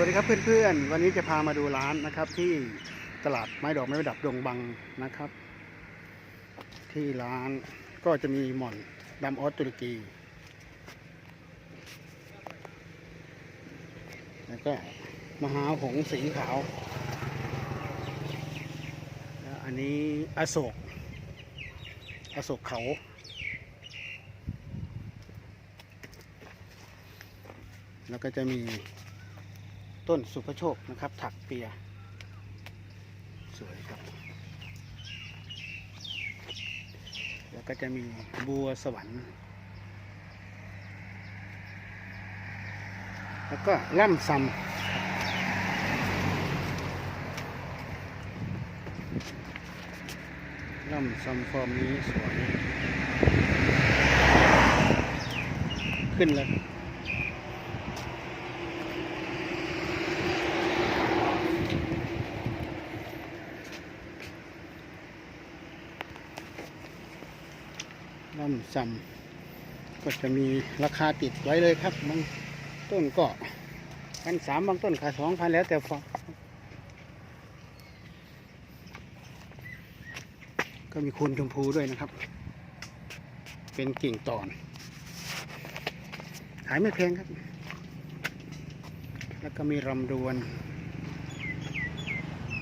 วัสดีครับเพื่อนๆ วันนี้จะพามาดูร้านนะครับที่ตลาดไม้ดอกไม้ประดับดงบังนะครับ ที่ร้านก็จะมีหม่อนดำออสตุรกี แล้วก็มหาหงส์สีขาวแล้วอันนี้อโศก อโศกเขาแล้วก็จะมี ต้นสุภโชคนะครับ ถักเปีย สวยครับ แล้วก็จะมีบัวสวรรค์ แล้วก็ล่ำซำล่ำซำฟอร์มนี้สวย ขึ้นแล้ว ล่ำซำก็จะมีราคาติดไว้เลยครับบางต้นก็พันสามบางต้นขายสองพันแล้วแต่ฟองก็มีคูณชมพูด้วยนะครับ เป็นกิ่งตอน ขายไม่แพงครับ แล้วก็มีรำดวน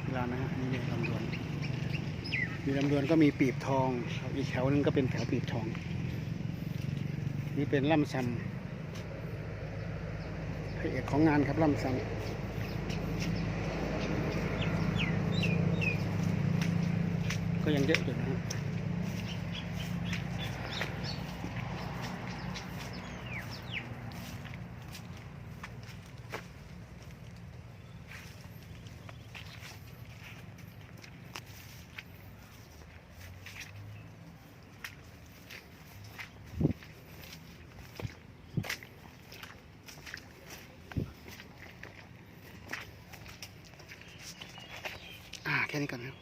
เวลานะฮะนี่ลำดวน มีลำดวนก็มีปีบทอง อีกแถวนึงก็เป็นแถวปีบทอง นี่เป็นล่ำซำพระเอกของงานครับล่ำซำก็ยังเยอะอยู่นะครับ कैनिकल है?